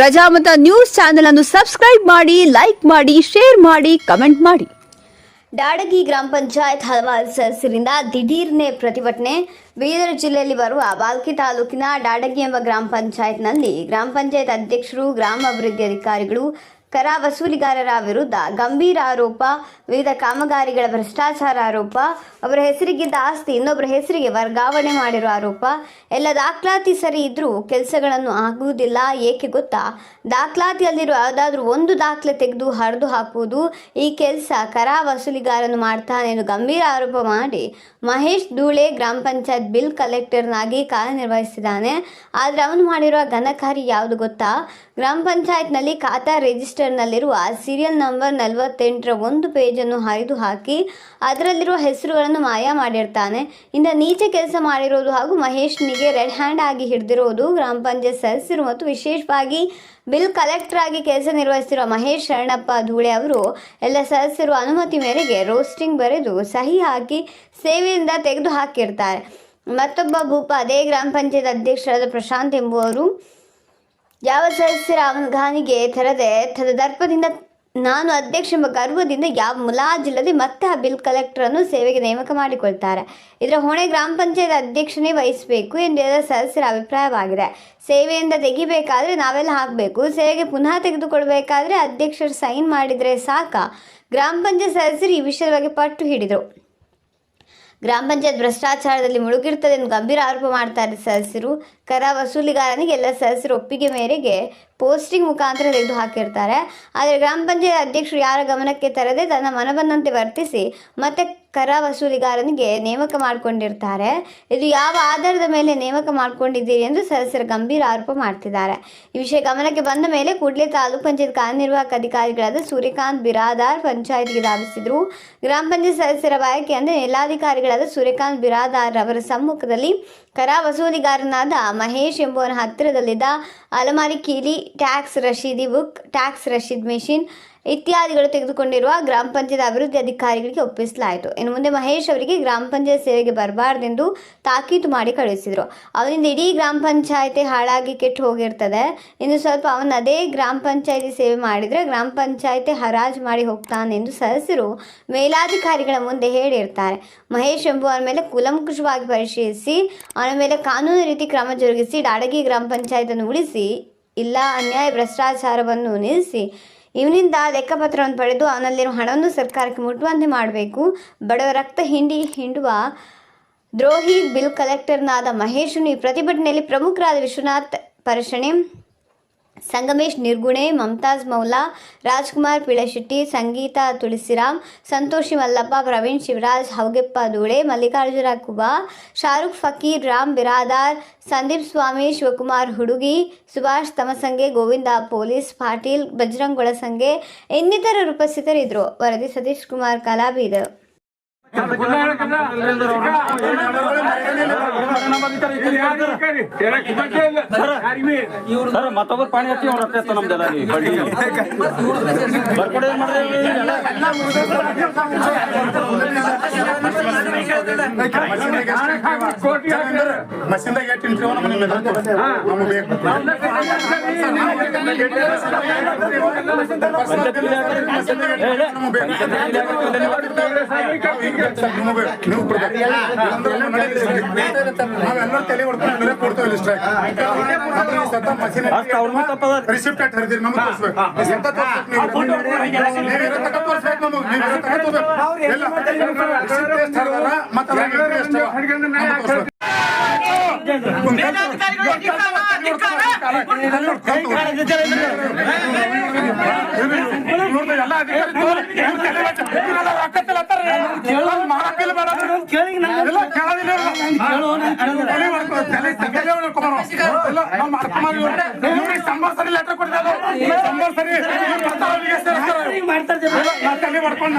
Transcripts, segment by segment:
Prajamata news channel ಅನ್ನು subscribe ಮಾಡಿ, like ಮಾಡಿ, ಶೇರ್ ಮಾಡಿ, ಕಮೆಂಟ್ ಮಾಡಿ. ಡಾಡಗಿ ಗ್ರಾಮ ಪಂಚಾಯತ್ ಹಲವಾರು ಸದಸ್ಯರಿಂದ ದಿಢೀರ್ನೆ ಪ್ರತಿಭಟನೆ. ಬೀದರ್ ಜಿಲ್ಲೆಯಲ್ಲಿ ಬರುವ ಬಾಲ್ಕಿ ತಾಲೂಕಿನ ಡಾಡಗಿ ಎಂಬ ಗ್ರಾಮ ಪಂಚಾಯತ್ನಲ್ಲಿ ಗ್ರಾಮ ಪಂಚಾಯತ್ ಅಧ್ಯಕ್ಷರು ಗ್ರಾಮ ಅಭಿವೃದ್ಧಿ ಅಧಿಕಾರಿಗಳು ಕರ ವಸೂಲಿಗಾರರ ವಿರುದ್ಧ ಗಂಭೀರ ಆರೋಪ, ವಿವಿಧ ಕಾಮಗಾರಿಗಳ ಭ್ರಷ್ಟಾಚಾರ ಆರೋಪ, ಅವರ ಹೆಸರಿಗಿದ್ದ ಆಸ್ತಿ, ಇನ್ನೊಬ್ಬರ ಹೆಸರಿಗೆ ವರ್ಗಾವಣೆ ಮಾಡಿರುವ ಆರೋಪ. ಎಲ್ಲ ದಾಖಲಾತಿ ಸರಿ ಇದ್ರೂ ಕೆಲಸಗಳನ್ನು ಆಗುವುದಿಲ್ಲ. ಏಕೆ ಗೊತ್ತಾ? ದಾಖಲಾತಿಯಲ್ಲಿರುವ ಯಾವುದಾದ್ರೂ ಒಂದು ದಾಖಲೆ ತೆಗೆದು ಹರಿದು ಹಾಕುವುದು ಈ ಕೆಲಸ ಕರ ವಸೂಲಿಗಾರನು ಮಾಡ್ತಾನೆ ಎಂದು ಗಂಭೀರ ಆರೋಪ ಮಾಡಿ ಮಹೇಶ್ ಧೂಳೆ ಗ್ರಾಮ ಪಂಚಾಯತ್ ಬಿಲ್ ಕಲೆಕ್ಟರ್ನಾಗಿ ಕಾರ್ಯನಿರ್ವಹಿಸಿದ್ದಾನೆ. ಆದರೆ ಅವನು ಮಾಡಿರುವ ಘನಕಾರಿ ಯಾವುದು ಗೊತ್ತಾ? ಗ್ರಾಮ ಪಂಚಾಯತ್ನಲ್ಲಿ ಖಾತಾ ರಿಜಿಸ್ಟರ್ನಲ್ಲಿರುವ ಸೀರಿಯಲ್ ನಂಬರ್ ನಲವತ್ತೆಂಟರ ಒಂದು ಪೇಜನ್ನು ಹರಿದು ಹಾಕಿ ಅದರಲ್ಲಿರುವ ಹೆಸರುಗಳನ್ನು ಮಾಯ ಮಾಡಿರ್ತಾನೆ. ಇಂದ ನೀಚೆ ಕೆಲಸ ಮಾಡಿರೋದು ಹಾಗೂ ಮಹೇಶ್ನಿಗೆ ರೆಡ್ ಹ್ಯಾಂಡ್ ಆಗಿ ಹಿಡಿದಿರೋದು ಗ್ರಾಮ ಪಂಚಾಯತ್ ಸದಸ್ಯರು ಮತ್ತು ವಿಶೇಷವಾಗಿ ಬಿಲ್ ಕಲೆಕ್ಟರ್ ಆಗಿ ಕೆಲಸ ನಿರ್ವಹಿಸಿರುವ ಮಹೇಶ್ ಶರಣಪ್ಪ ಧೂಳೆ ಅವರು, ಎಲ್ಲ ಸದಸ್ಯರು ಅನುಮತಿ ಮೇರೆಗೆ ರೋಸ್ಟಿಂಗ್ ಬರೆದು ಸಹಿ ಹಾಕಿ ಸೇವೆಯಿಂದ ತೆಗೆದು ಹಾಕಿರ್ತಾರೆ ಮತ್ತೊಬ್ಬ ಭೂಪ, ಅದೇ ಗ್ರಾಮ ಪಂಚಾಯತ್ ಅಧ್ಯಕ್ಷರಾದ ಪ್ರಶಾಂತ್ ಎಂಬುವರು ಯಾವ ಸದಸ್ಯರ ಅವಗಾನಿಗೆ ತನ್ನ ದರ್ಪದಿಂದ ನಾನು ಅಧ್ಯಕ್ಷ ಎಂಬ ಗರ್ವದಿಂದ ಯಾವ ಮುಲಾಜಿಲ್ಲದೆ ಮತ್ತೆ ಆ ಬಿಲ್ ಕಲೆಕ್ಟರನ್ನು ಸೇವೆಗೆ ನೇಮಕ ಮಾಡಿಕೊಳ್ತಾರೆ. ಇದರ ಹೊಣೆ ಗ್ರಾಮ ಪಂಚಾಯತ್ ಅಧ್ಯಕ್ಷನೇ ವಹಿಸಬೇಕು ಎಂದು ಸದಸ್ಯರ ಅಭಿಪ್ರಾಯವಾಗಿದೆ. ಸೇವೆಯಿಂದ ತೆಗಿಬೇಕಾದ್ರೆ ನಾವೆಲ್ಲ ಹಾಕಬೇಕು. ಸೇವೆಗೆ ಪುನಃ ತೆಗೆದುಕೊಳ್ಬೇಕಾದ್ರೆ ಅಧ್ಯಕ್ಷರು ಸೈನ್ ಮಾಡಿದರೆ ಸಾಕ? ಗ್ರಾಮ ಪಂಚಾಯತ್ ಸದಸ್ಯರು ಈ ವಿಷಯದ ಬಗ್ಗೆ ಪಟ್ಟು ಹಿಡಿದರು. ಗ್ರಾಮ ಪಂಚಾಯತ್ ಭ್ರಷ್ಟಾಚಾರದಲ್ಲಿ ಮುಳುಗಿರ್ತದೆ ಎಂದು ಗಂಭೀರ ಆರೋಪ ಮಾಡ್ತಾರೆ ಸದಸ್ಯರು, ಕರ ವಸೂಲಿಗಾರನಿಗೆ ಎಲ್ಲ ಸದಸ್ಯರು ಒಪ್ಪಿಗೆ ಮೇರೆಗೆ ಪೋಸ್ಟಿಂಗ್ ಮುಖಾಂತರ ತೆಗೆದು ಹಾಕಿರ್ತಾರೆ. ಆದರೆ ಗ್ರಾಮ ಪಂಚಾಯತ್ ಅಧ್ಯಕ್ಷರು ಯಾರ ಗಮನಕ್ಕೆ ತರದೆ ತನ್ನ ಮನಬಂದಂತೆ ವರ್ತಿಸಿ ಮತ್ತೆ ಕರ ವಸೂಲಿಗಾರನಿಗೆ ನೇಮಕ ಮಾಡಿಕೊಂಡಿರ್ತಾರೆ. ಇದು ಯಾವ ಆಧಾರದ ಮೇಲೆ ನೇಮಕ ಮಾಡಿಕೊಂಡಿದ್ದೀರಿ ಎಂದು ಸದಸ್ಯರು ಗಂಭೀರ ಆರೋಪ ಮಾಡ್ತಿದ್ದಾರೆ. ಈ ವಿಷಯ ಗಮನಕ್ಕೆ ಬಂದ ಮೇಲೆ ಕೂಡಲೇ ತಾಲೂಕು ಪಂಚಾಯತ್ ಕಾರ್ಯನಿರ್ವಾಹಕ ಅಧಿಕಾರಿಗಳಾದ ಸೂರ್ಯಕಾಂತ್ ಬಿರಾದಾರ್ ಪಂಚಾಯತ್ಗೆ ಧಾವಿಸಿದರು. ಗ್ರಾಮ ಪಂಚಾಯತ್ ಸದಸ್ಯರ ಬಾಯಕೆ ಅಂದರೆ ಜಿಲ್ಲಾಧಿಕಾರಿಗಳಾದ ಸೂರ್ಯಕಾಂತ್ ಬಿರಾದಾರ್ ಅವರ ಸಮ್ಮುಖದಲ್ಲಿ ಕರ ವಸೂಲಿಗಾರನಾದ ಮಹೇಶ್ ಎಂಬುವನ ಹತ್ತಿರದಲ್ಲಿದ್ದ ಅಲಮಾರಿ, ಕೀಲಿ, ಟ್ಯಾಕ್ಸ್ ರಶೀದಿ ಬುಕ್, ಟ್ಯಾಕ್ಸ್ ರಶೀದ್ ಮೆಷಿನ್ ಇತ್ಯಾದಿಗಳು ತೆಗೆದುಕೊಂಡಿರುವ ಗ್ರಾಮ ಪಂಚಾಯತ್ ಅಭಿವೃದ್ಧಿ ಅಧಿಕಾರಿಗಳಿಗೆ ಒಪ್ಪಿಸಲಾಯಿತು. ಇನ್ನು ಮುಂದೆ ಮಹೇಶ್ ಅವರಿಗೆ ಗ್ರಾಮ ಪಂಚಾಯತ್ ಸೇವೆಗೆ ಬರಬಾರ್ದೆಂದು ತಾಕೀತು ಮಾಡಿ ಕಳುಹಿಸಿದರು. ಅವನಿಂದ ಇಡೀ ಗ್ರಾಮ ಪಂಚಾಯತಿ ಹಾಳಾಗಿ ಕೆಟ್ಟು ಹೋಗಿರ್ತದೆ. ಇನ್ನು ಸ್ವಲ್ಪ ಅವನ ಅದೇ ಗ್ರಾಮ ಪಂಚಾಯತಿ ಸೇವೆ ಮಾಡಿದರೆ ಗ್ರಾಮ ಪಂಚಾಯತಿ ಹರಾಜು ಮಾಡಿ ಹೋಗ್ತಾನೆ ಎಂದು ಸದಸ್ಯರು ಮೇಲಾಧಿಕಾರಿಗಳ ಮುಂದೆ ಹೇಳಿರ್ತಾರೆ. ಮಹೇಶ್ ಎಂಬುವರ ಮೇಲೆ ಕುಲಂಕುಷವಾಗಿ ಪರಿಶೀಲಿಸಿ ಅವನ ಮೇಲೆ ಕಾನೂನು ರೀತಿ ಕ್ರಮ ಜರುಗಿಸಿ ಡಾಡಗಿ ಗ್ರಾಮ ಪಂಚಾಯತನ್ನು ಉಳಿಸಿ, ಇಲ್ಲ ಅನ್ಯಾಯ ಭ್ರಷ್ಟಾಚಾರವನ್ನು ನಿಲ್ಲಿಸಿ, ಇವನಿಂದ ಲೆಕ್ಕಪತ್ರವನ್ನು ಪಡೆದು ಅವನಲ್ಲಿರುವ ಹಣವನ್ನು ಸರ್ಕಾರಕ್ಕೆ ಮುಟ್ಟುವಂತೆ ಮಾಡಬೇಕು. ಬಡವ ರಕ್ತ ಹಿಂಡಿ ಹಿಂಡುವ ದ್ರೋಹಿ ಬಿಲ್ ಕಲೆಕ್ಟರ್ನಾದ ಮಹೇಶನು ಈ ಪ್ರತಿಭಟನೆಯಲ್ಲಿ ಪ್ರಮುಖರಾದ ವಿಶ್ವನಾಥ್ ಪರಶಣೆ ಸಂಗಮೇಶ್ ನಿರ್ಗುಣೆ, ಮಮತಾಜ್ ಮೌಲಾ, ರಾಜ್ಕುಮಾರ್ ಪಿಳಶೆಟ್ಟಿ, ಸಂಗೀತಾ ತುಳಸಿರಾಮ್, ಸಂತೋಷಿ ಮಲ್ಲಪ್ಪ, ಪ್ರವೀಣ್ ಶಿವರಾಜ್, ಹೌಗೆಪ್ಪ ಧೂಳೆ, ಮಲ್ಲಿಕಾರ್ಜುನ ಕುಬಾ, ಶಾರುಖ್ ಫಕೀರ್, ರಾಮ್ ಬಿರಾದಾರ್, ಸಂದೀಪ್ ಸ್ವಾಮಿ, ಶಿವಕುಮಾರ್ ಹುಡುಗಿ, ಸುಭಾಷ್ ತಮಸಂಗೆ, ಗೋವಿಂದ ಪೊಲೀಸ್, ಪಾಟೀಲ್ ಬಜರಂಗ್ ಗೊಳಸಂಗೆ ಇನ್ನಿತರರು ಉಪಸ್ಥಿತರಿದ್ದರು. ವರದಿ ಸತೀಶ್ ಕುಮಾರ್ ಕಲಾಬೀದರ್ ಸರ್ ಮತ್ತೊಬ್ಬರು ಪಾಣಿ ಹಚ್ಚಿ ಅವ್ರ ಹತ್ತೆ ನಮ್ದೆಲ್ಲ ರೀ ಬಳ್ಳಿ ಬರ್ಕೊಡಿ ಏನ್ ಮಾಡ್ರಿ ನಿಮಗೆ ಬೇಕು ನೀವು ನಾವೆಲ್ಲರೂ ತಲೆ ಹೊಡ್ಕೊಂಡು ಮೇಲೆ ಕೊಡ್ತೇವೆ ಇಷ್ಟ ಮಷಿನ್ ಅಷ್ಟ್ ಅವ್ರ ತಪ್ಪದ? ರಿಸಿಪ್ಟ್ ಆಗಿ ಹರಿದಿರಿ ತೋರಿಸ್ಬೇಕು. ನಮಗೆ. ಮತ್ತೆ ಅದ್ರ entry ಎಷ್ಟು ನಮ್ಗೆ ತೋರಿಸ್ಬೇಕು ಎಲ್ಲ ಅಧಿಕಾರಿ ಮಾಡಕ್ಕಿಲ್ಲ ಬೇಡ ಎಲ್ಲ ಕೇಳೋದಿಲ್ಲ ತಲೆ ಮಾಡ್ಕೊ- ತಲೆ ತಲೆ ಮಾಡ್ಕೊಂಬರೋ. ಎಲ್ಲ ನಾವು ಮಾಡ್ಕೊಂಬರೋ ಇವ್ರು. ಇವ್ರಿಗೆ ಸಂಬಳ ಸರಿ ಲೆಟರ್ ಕೊಟ್ಟಿದ್ದಾರೆ ಸಂಬಳ ಸರಿ ಇವ್ರು ಬರ್ತಾರ ಅವ್ರಿಗೆ ಸೇರಿಸ್ತಾರೆ. ಎಲ್ಲ ನಾ ತಲೆ ಮಾಡ್ಕೊಂಡು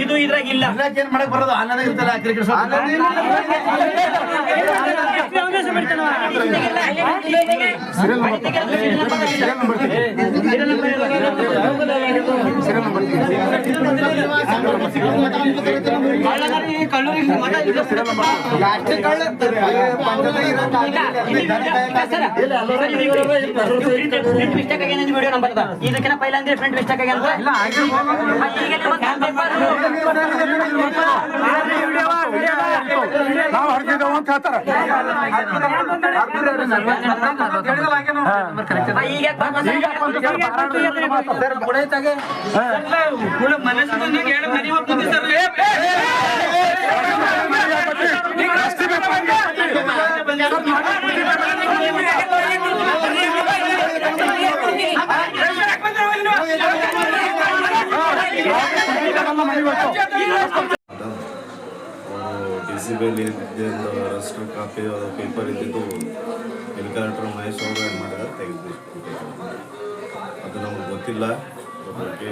ಇದು ಇದ್ರಾಗ ಇಲ್ಲ ಏನ್ ಮಾಡಕ್ ಬರೋದು ಅನ್ನದ ಇರ್ತಲ್ಲ ಕ್ರಿಕೆಟ್ ಕಾಂಗ್ರೆಸ್ ಬರ್ತಾನ ಫ್ರಂಟ್ ಮಿಸ್ಟೇಕ್ ಆಗ್ಯಾನ ವಿಡಿಯೋ ನಂಬರ್ ಇದಕ್ಕಿಂತ ಪೈಲ ಅಂದ್ರೆ ಫ್ರೆಂಡ್ ಮಿಸ್ಟೇಕ್ ಆಗ್ಯಾನ ನಾವು ಹರ್ದಿದ್ದೇವೆ ಅಂತ ಹೇಳ್ತಾರೆ ಡಿ ಬಿಯಲ್ಲಿ ಇದ್ದಿದ್ದು ಅರೆಸ್ಟ್ ಕಾಪಿ ಪೇಪರ್ ಇದ್ದಿದ್ದು ಕಲೆಕ್ಟರ್ ಮಹೇಶ್ ಅವರು ಏನು ಮಾಡಿದಾರೆ ತೆಗೆದು ಅದು ನಮ್ಗೆ ಗೊತ್ತಿಲ್ಲ. ಅದ್ರ ಬಗ್ಗೆ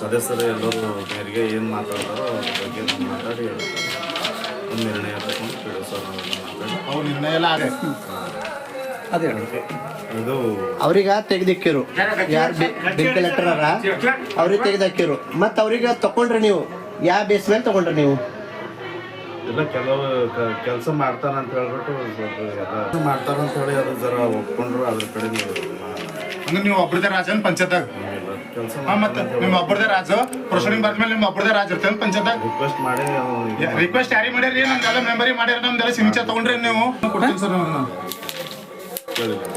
ಸದಸ್ಯರು ಎಲ್ಲರೂ ಮೇರೆಗೆ ಏನು ಮಾತಾಡ್ತಾರೋ ಅದ್ರ ಬಗ್ಗೆ ನಾವು ಮಾತಾಡಿ ಒಂದು ನಿರ್ಣಯ ತಗೊಂಡು ಕೇಳಿ ಸರ್ ಮಾತಾಡಿ. ಅವ್ರು ನಿರ್ಣಯ ಎಲ್ಲ ಆಗ ಇದು ಅವ್ರಿಗ ತೆಗ್ದಿಕ್ಕಿರು. ಯಾರು ಬಿಲ್ ಕಲೆಕ್ಟರ್ ಅರ ಅವ್ರಿಗೆ ತೆಗ್ದಾಕಿರು ಮತ್ತೆ ಅವ್ರಿಗೆ ತಕೊಂಡ್ರಿ ನೀವು. ಯಾವ ಬೇಸ್ ಮೇಲೆ ತಗೊಂಡ್ರಿ ನೀವು? ಎಲ್ಲ ಕೆಲವು ಕೆಲಸ ಮಾಡ್ತಾನೆ ಅಂತ ಹೇಳ್ಬಿಟ್ಟು ಸ್ವಲ್ಪ ಎಲ್ಲ ಮಾಡ್ತಾರ ಅಂತ ಹೇಳಿ ಅದು ಜರ ಒಪ್ಕೊಂಡ್ರು ಅದ್ರ ಕಡೆ ಅಂದ್ರೆ ನೀವು ಒಬ್ಬರದೇ ರಾಜನ್ ಪಂಚಾಯತ್ದಾಗ ಕೆಲಸ ಮತ್ತೆ ನಿಮ್ಮ ಒಬ್ಬರದೇ ರಾಜ ಪ್ರೊಸೀಡಿಂಗ್ ಬರ್ದ್ಮೇಲೆ ನಿಮ್ಮ ಒಬ್ಬರದೇ ರಾಜ ಇರ್ತೇನೆ ಪಂಚಾಯತ್ದಾಗ ರಿಕ್ವೆಸ್ಟ್ ಮಾಡಿ ರಿಕ್ವೆಸ್ಟ್ ಯಾರಿಗೆ ಮಾಡ್ಯಾರಿ ನಮ್ದೆಲ್ಲ ಮೆಂಬರಿ ಮಾಡ್ಯಾರ ನಮ್ದೆಲ್ಲ ಸಿಗ್ನೇಚರ್ ತಗೊಂಡ್ರಿ ನೀವು. ಕೊಡ್ತೀನಿ ಸರ್ ನಾನು ಕೇಳಿದೆ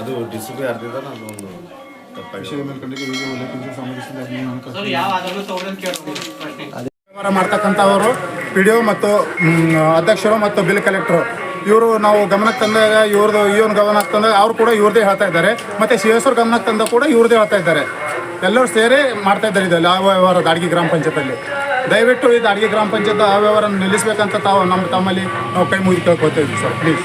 ಅದು ಡಿ ಸಿ ನಾನು ಒಂದು ವ್ಯವಹಾರ ಮಾಡ್ತಕ್ಕಂಥವರು ಪಿ ಡಿ ಒ ಮತ್ತು ಅಧ್ಯಕ್ಷರು ಮತ್ತು ಬಿಲ್ ಕಲೆಕ್ಟರ್ ಇವರು ನಾವು ಗಮನಕ್ಕೆ ತಂದಾಗ ಇವ್ರದ್ದು ಇವನ್ ಗಮನಕ್ಕೆ ತಂದಾಗ ಅವ್ರು ಕೂಡ ಇವ್ರದೇ ಹೇಳ್ತಾ ಇದ್ದಾರೆ. ಮತ್ತೆ ಸಿ ಎಸ್ ಅವ್ರ ಗಮನಕ್ಕೆ ತಂದ ಕೂಡ ಇವ್ರದೇ ಹೇಳ್ತಾ ಇದ್ದಾರೆ. ಎಲ್ಲರೂ ಸೇರಿ ಮಾಡ್ತಾ ಇದ್ದಾರೆ ಇದರಲ್ಲಿ ಆ ವ್ಯವಹಾರ ದಾಡ್ಗಿ ಗ್ರಾಮ ಪಂಚಾಯತಲ್ಲಿ ದಯವಿಟ್ಟು ಈ ಅಡಿಗೆ ಗ್ರಾಮ ಪಂಚಾಯತ್ ಅವ್ಯವಹಾರ ವ್ಯವಹಾರ ನಿಲ್ಲಿಸ್ಬೇಕಂತ ತಾವು ನಮ್ಮ ತಮ್ಮಲ್ಲಿ ನಾವು ಕೈ ಮುಗಿದು ಕೇಳ್ಕೊಳ್ತಾ ಸರ್. ಪ್ಲೀಸ್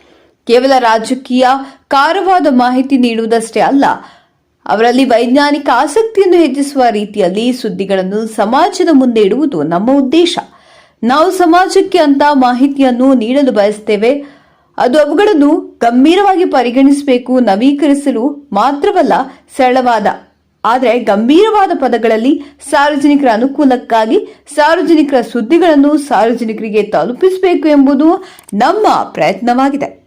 ಕೇವಲ ರಾಜಕೀಯ ಕಾರವಾದ ಮಾಹಿತಿ ನೀಡುವುದಷ್ಟೇ ಅಲ್ಲ, ಅವರಲ್ಲಿ ವೈಜ್ಞಾನಿಕ ಆಸಕ್ತಿಯನ್ನು ಹೆಚ್ಚಿಸುವ ರೀತಿಯಲ್ಲಿ ಸುದ್ದಿಗಳನ್ನು ಸಮಾಜದ ಮುಂದೆ ಇಡುವುದು ನಮ್ಮ ಉದ್ದೇಶ. ನಾವು ಸಮಾಜಕ್ಕೆ ಅಂತ ಮಾಹಿತಿಯನ್ನು ನೀಡಲು ಬಯಸ್ತೇವೆ. ಅದು ಅವುಗಳನ್ನು ಗಂಭೀರವಾಗಿ ಪರಿಗಣಿಸಬೇಕು, ನವೀಕರಿಸಲು ಮಾತ್ರವಲ್ಲ, ಸರಳವಾದ, ಆದರೆ ಗಂಭೀರವಾದ ಪದಗಳಲ್ಲಿ ಸಾರ್ವಜನಿಕರ ಅನುಕೂಲಕ್ಕಾಗಿ ಸಾರ್ವಜನಿಕರ ಸುದ್ದಿಗಳನ್ನು ಸಾರ್ವಜನಿಕರಿಗೆ ತಲುಪಿಸಬೇಕು ಎಂಬುದು ನಮ್ಮ ಪ್ರಯತ್ನವಾಗಿದೆ.